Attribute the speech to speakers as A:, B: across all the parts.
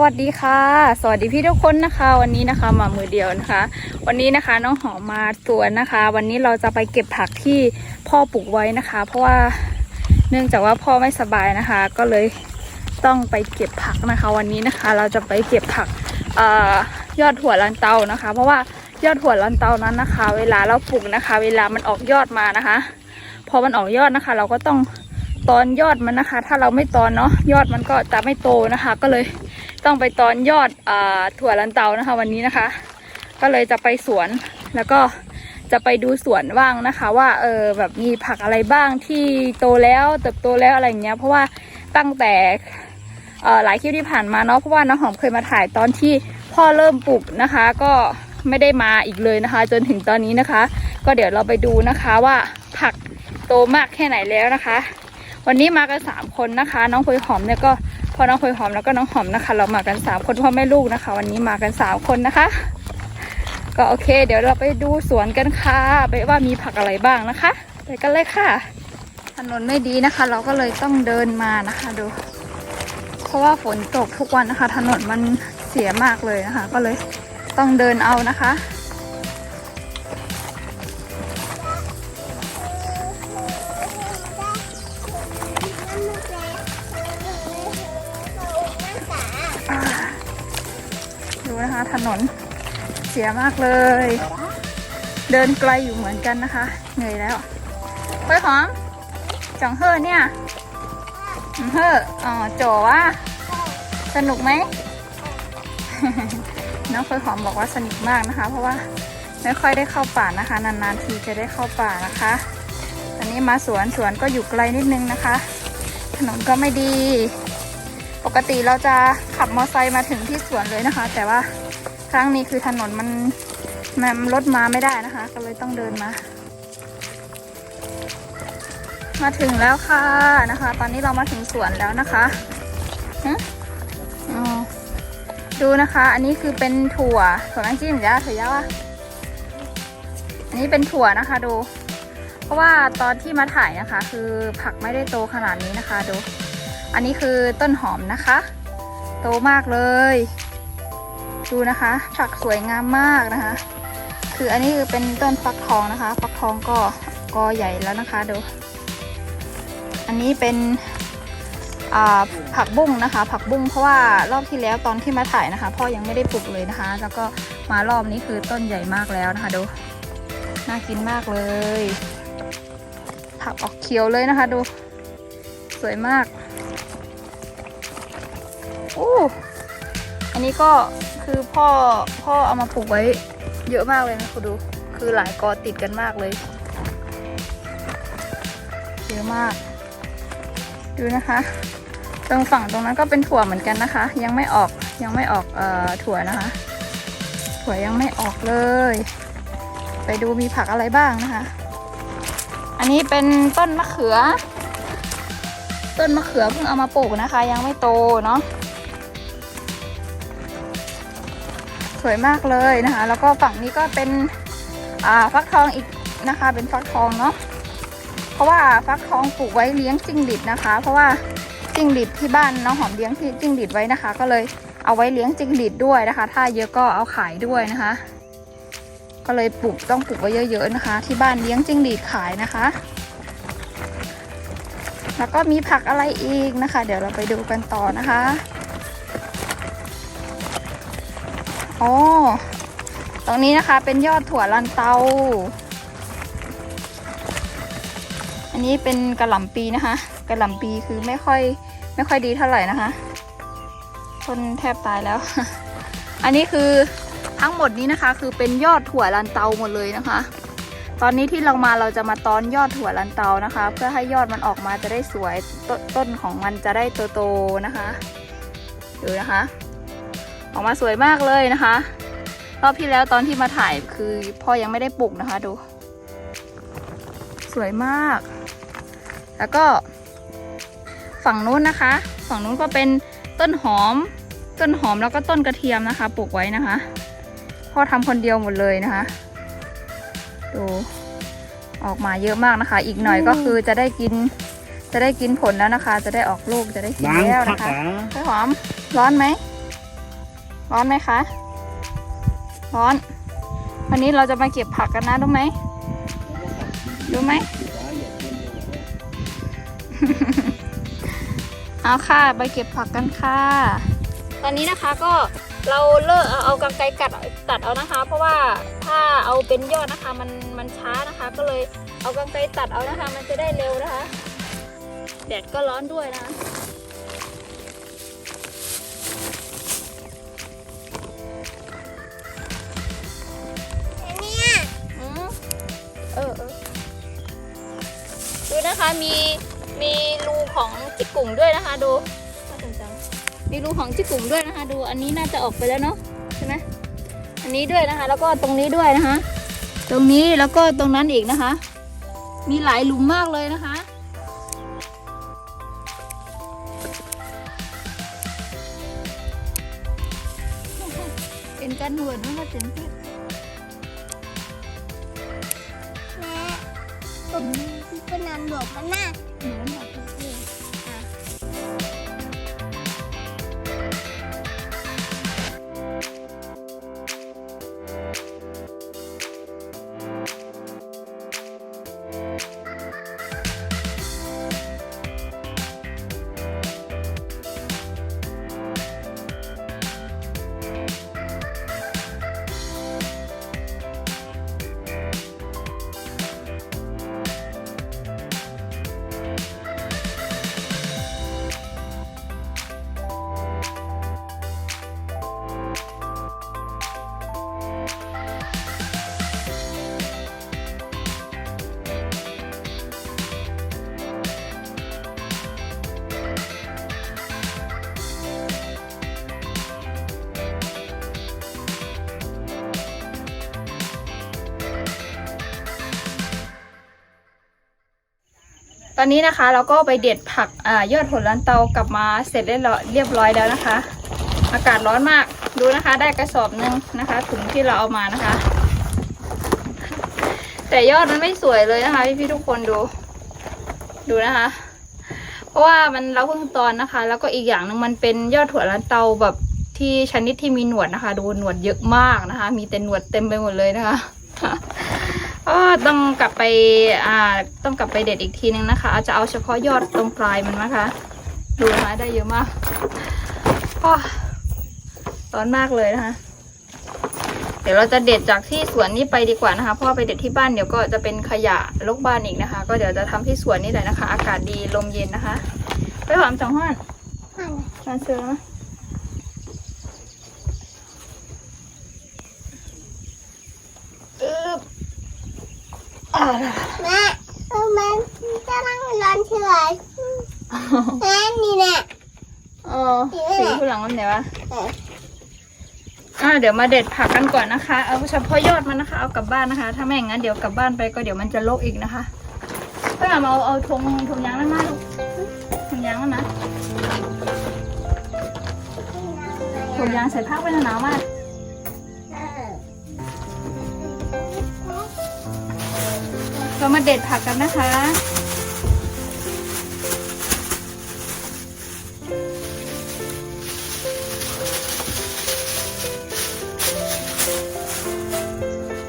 A: สวัสดีค่ะ สวัสดีพี่ทุกคนนะคะ วันนี้นะคะมามือเดียวนะคะ วันนี้นะคะน้องหอมมาสวนนะคะ วันนี้เราจะไปเก็บผักที่พ่อปลูกไว้นะคะ เพราะว่าเนื่องจากว่าพ่อไม่สบายนะคะ ก็เลยต้องไปเก็บผักนะคะ วันนี้นะคะ เราจะไปเก็บผักออยอดถั่วลันเตานะคะ เพราะว่ายอดถั่วลันเตานั้นนะคะ เวลาเราปลูกนะคะ เวลามันออกยอดมานะคะ พอมันออกยอดนะคะ เราก็ต้องตอนยอดมันนะคะ ถ้าเราไม่ตอนเนาะยอดมันก็จะไม่โตนะคะ ก็เลย ต้องไปตอนยอดอถั่วลันเตานะคะ วันนี้นะคะ ก็เลยจะไปสวนแล้วก็จะไปดูสวนว่างนะคะ ว่าเออแบบมีผักอะไรบ้างที่โตแล้วเติบโตแล้วอะไรอย่างเงี้ย เพราะว่าตั้งแต่เออหลายคลิปที่ผ่านมาเนาะเพราะว่าน้องหอมเคยมาถ่ายตอนที่พ่อเริ่มปลูกนะคะ ก็ไม่ได้มาอีกเลยนะคะ จนถึงตอนนี้นะคะ ก็เดี๋ยวเราไปดูนะคะว่าผักโตมากแค่ไหนแล้วนะคะ วันนี้มากันสามคนนะคะ น้องคุยหอมเนี่ยก็พอน้องคุยหอมแล้วก็น้องหอมนะคะ เรามากันสามคนพ่อแม่ลูกนะคะ วันนี้มากันสามคนนะคะ ก็โอเค เดี๋ยวเราไปดูสวนกันค่ะไปว่ามีผักอะไรบ้างนะคะไปกันเลยค่ะ ถนนไม่ดีนะคะ เราก็เลยต้องเดินมานะคะดู เพราะว่าฝนตกทุกวันนะคะ ถนนมันเสียมากเลยนะคะ ก็เลยต้องเดินเอานะคะ ดูนะคะถนนเสียมากเลย เดินไกลอยู่เหมือนกันนะคะ เหนื่อยแล้วเฮ้ยหอมจังเฮ่อเนี่ยเฮ่ออ๋อโจว่า สนุกไหมน้องเฟยหอมบอกว่าสนุกมากนะคะ เพราะว่าไม่ค่อยได้เข้าป่านะคะ นานๆทีจะได้เข้าป่านะคะ อันนี้มาสวนสวนก็อยู่ไกลนิดนึงนะคะ ถนนก็ไม่ดี ปกติเราจะขับมอเตอร์ไซค์มาถึงที่สวนเลยนะคะ แต่ว่าครั้งนี้คือถนนมันมันรถมาไม่ได้นะคะ ก็เลยต้องเดินมา มาถึงแล้วค่ะนะคะ ตอนนี้เรามาถึงสวนแล้วนะคะดูนะคะ อันนี้คือเป็นถั่วถั่วน้ำจิ้มจ้าถั่วยาวะอันนี้เป็นถั่วนะคะ ดู เพราะว่าตอนที่มาถ่ายนะคะ คือผักไม่ได้โตขนาดนี้นะคะดู อันนี้คือต้นหอมนะคะ โตมากเลย ดูนะคะ ผักสวยงามมากนะคะ คืออันนี้คือเป็นต้นฟักทองนะคะ ฟักทองก็กอใหญ่แล้วนะคะดู อันนี้เป็นผักบุ้งนะคะ ผักบุ้งเพราะว่ารอบที่แล้วตอนที่มาถ่ายนะคะ พ่อยังไม่ได้ปลูกเลยนะคะ แล้วก็มารอบนี้คือต้นใหญ่มากแล้วนะคะดูน่ากินมากเลย ผักออกเขียวเลยนะคะ ดู สวยมากโอ้อันนี้ก็คือพ่อพ่อเอามาปลูกไว้เยอะมากเลยนะคุณดู คือหลายกอติดกันมากเลย เยอะมาก ดูนะคะ ตรงฝั่งตรงนั้นก็เป็นถั่วเหมือนกันนะคะ ยังไม่ออกยังไม่ออกเอ่อถั่วนะคะ ถั่วยังไม่ออกเลย ไปดูมีผักอะไรบ้างนะคะ อันนี้เป็นต้นมะเขือ ต้นมะเขือเพิ่งเอามาปลูกนะคะ ยังไม่โตเนาะสวยมากเลยนะคะ แล้วก็ฝั่งนี้ก็เป็นอ่าฟักทองอีกนะคะ เป็นฟักทองเนาะเพราะว่าฟักทองปลูกไว้เลี้ยงจิ้งหรีดนะคะ เพราะว่าจิ้งหรีดที่บ้านน้องหอมเลี้ยงที่จิ้งหรีดไว้นะคะ ก็เลยเอาไว้เลี้ยงจิ้งหรีดด้วยนะคะ ถ้าเยอะก็เอาขายด้วยนะคะ ก็เลยปลูกต้องปลูกไว้เยอะ ๆนะคะ ที่บ้านเลี้ยงจิ้งหรีดขายนะคะ แล้วก็มีผักอะไรอีกนะคะ เดี๋ยวเราไปดูกันต่อนะคะโอ๋อตรงนี้นะคะเป็นยอดถั่วลันเตา อันนี้เป็นกระหล่ำปีนะคะ กระหล่ำปีคือไม่ค่อยไม่ค่อยดีเท่าไหร่นะคะต้นแทบตายแล้ว อันนี้คือ ทั้งหมดนี้นะคะ คือเป็นยอดถั่วลันเตาหมดเลยนะคะ ตอนนี้ที่เรามาเราจะมาตอนยอดถั่วลันเตานะคะ เพื่อให้ยอดมันออกมาจะได้สวยตต้นของมันจะได้โตๆนะคะดูนะคะ ออกมาสวยมากเลยนะคะ รอบที่แล้วตอนที่มาถ่ายคือพ่อยังไม่ได้ปลูกนะคะดู สวยมาก แล้วก็ฝั่งนู้นนะคะ ฝั่งนู้นก็เป็นต้นหอม ต้นหอมแล้วก็ต้นกระเทียมนะคะ ปลูกไว้นะคะ พ่อทำคนเดียวหมดเลยนะคะ ดูออกมาเยอะมากนะคะ อีกหน่อยก็คือจะได้กิน จะได้กินผลแล้วนะคะ จะได้ออกลูกจะได้กิน
B: ล้าง
A: แล้ว
B: ผัก
A: นะคะ
B: อะ
A: พี่หอมร้อนไหมร้อนไหมคะ ร้อน วันนี้เราจะมาเก็บผักกันนะรู้ไหมรู้ไหมเอาค่ะไปเก็บผักกันค่ะ ตอนนี้นะคะก็ เราเลิกเอาเอากรรไกรกัดตัดเอานะคะ เพราะว่าถ้าเอาเป็นยอดนะคะมันมันช้านะคะ ก็เลยเอากรรไกรตัดเอานะคะ มันจะได้เร็วนะคะแดดก็ร้อนด้วยนะคะ
B: เนี่ย
A: อืมเออเออดูนะคะมีมีรูของจิกกุ่งด้วยนะคะ ดูน่าสนใจมีรูของจิกกุ่งด้วยนะคะ ดูอันนี้น่าจะออกไปแล้วเนาะใช่ไหมอันนี้ด้วยนะคะ แล้วก็ตรงนี้ด้วยนะคะ ตรงนี้แล้วก็ตรงนั้นอีกนะคะ มีหลายหลุมมากเลยนะคะเป็นการหนวดนะคะเจ๋งที่
B: แม่ผมที่เป็นนำหลวงมันน่ะ
A: เหมือนแบบ ตอนนี้นะคะเราก็ไปเด็ดผักอยอดผลลันเตากลับมาเสร็จเรียบร้อยเรียบร้อยแล้วนะคะ อากาศร้อนมากดูนะคะได้กระสอบหนึ่งนะคะถุงที่เราเอามานะคะ แต่ยอดมันไม่สวยเลยนะคะพี่พี่ๆทุกคนดู ดูนะคะ เพราะว่ามันเราเพิ่งตอนนะคะ แล้วก็อีกอย่างหนึ่งมันเป็นยอดถั่วลันเตาแบบที่ชนิดที่มีหนวดนะคะ ดูหนวดเยอะมากนะคะ มีแต่หนวดเต็มไปหมดเลยนะคะ ก็ต้องกลับไปอ่าต้องกลับไปเด็ดอีกทีนึงนะคะอาจจะเอาเฉพาะยอดตรงปลายมันนะคะดูนะคะได้เยอะมากอ้อร้อนมากเลยนะคะเดี๋ยวเราจะเด็ดจากที่สวนนี้ไปดีกว่านะคะเพราะว่าไปเด็ดที่บ้านเดี๋ยวก็จะเป็นขยะลกบ้านอีกนะคะ ก็เดี๋ยวจะทำที่สวนนี่แหละนะคะ อากาศดีลมเย็นนะคะไปหอมจังห้อน
B: หัน
A: ชานเสือไหมอึ๊บอ่า
B: แม่เออมันจะนั่งร้อนเฉยแม่นี่แน่
A: เออสีผู้หลังมันไหนวะ
B: เออ
A: อ่าเดี๋ยวมาเด็ดผักกันก่อนนะคะ เอาเฉพาะยอดมันนะคะ เอากลับบ้านนะคะ ถ้าไม่อย่างนั้นเดี๋ยวกลับบ้านไปก็เดี๋ยวมันจะโลกอีกนะคะก็เอาเอาเอาทงทงยางนั่นมาลูกทงยางนั่นนะทงยางใส่ผ้าไว้หนาวๆมาก
B: เรา
A: มาเด็ดผักกันนะคะ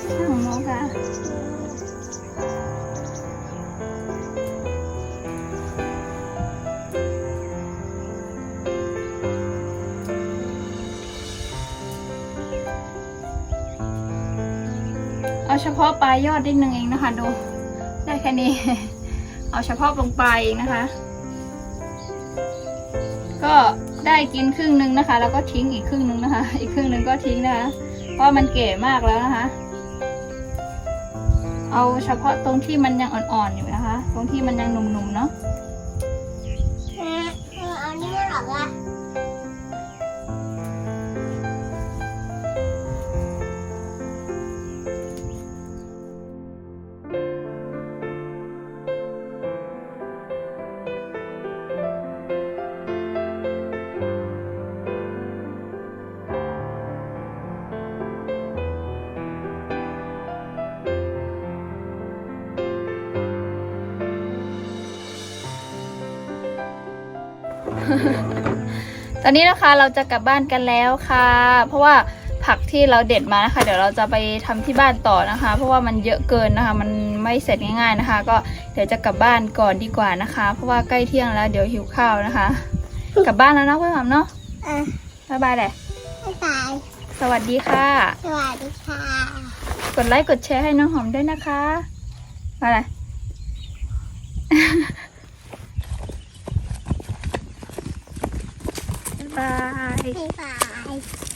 A: ช่างโมค่ะเอาเฉพาะปลายยอดนิดนึงเองนะคะดู ได้แค่นี้ เอาเฉพาะลงปลายเองนะคะ ก็ได้กินครึ่งหนึงนะคะ แล้วก็ทิ้งอีกครึ่งหนึงนะคะ อีกครึ่งหนึงก็ทิ้งนะคะ เพราะมันเก๋มากแล้วนะคะ เอาเฉพาะตรงที่มันยังอ่อนๆอยู่นะคะ ตรงที่มันยังหนุ่มๆเนาะ ตอนนี้นะคะเราจะกลับบ้านกันแล้วค่ะ เพราะว่าผักที่เราเด็ดมานะคะ เดี๋ยวเราจะไปทำที่บ้านต่อนะคะ เพราะว่ามันเยอะเกินนะคะ มันไม่เสร็จง่าย ๆนะคะ ก็เดี๋ยวจะกลับบ้านก่อนดีกว่านะคะ เพราะว่าใกล้เที่ยงแล้วเดี๋ยวหิวข้าวนะคะ กลับบ้านแล้วนะพ่อหมเนาะบ๊ายบายแหละ
B: บ๊ายบาย
A: สวัสดีค่ะ
B: สวัสดีค่ะ
A: กดไลค์กดแชร์ให้น้องหอมด้วยนะคะอะไรายบาย
B: บ๊ายบาย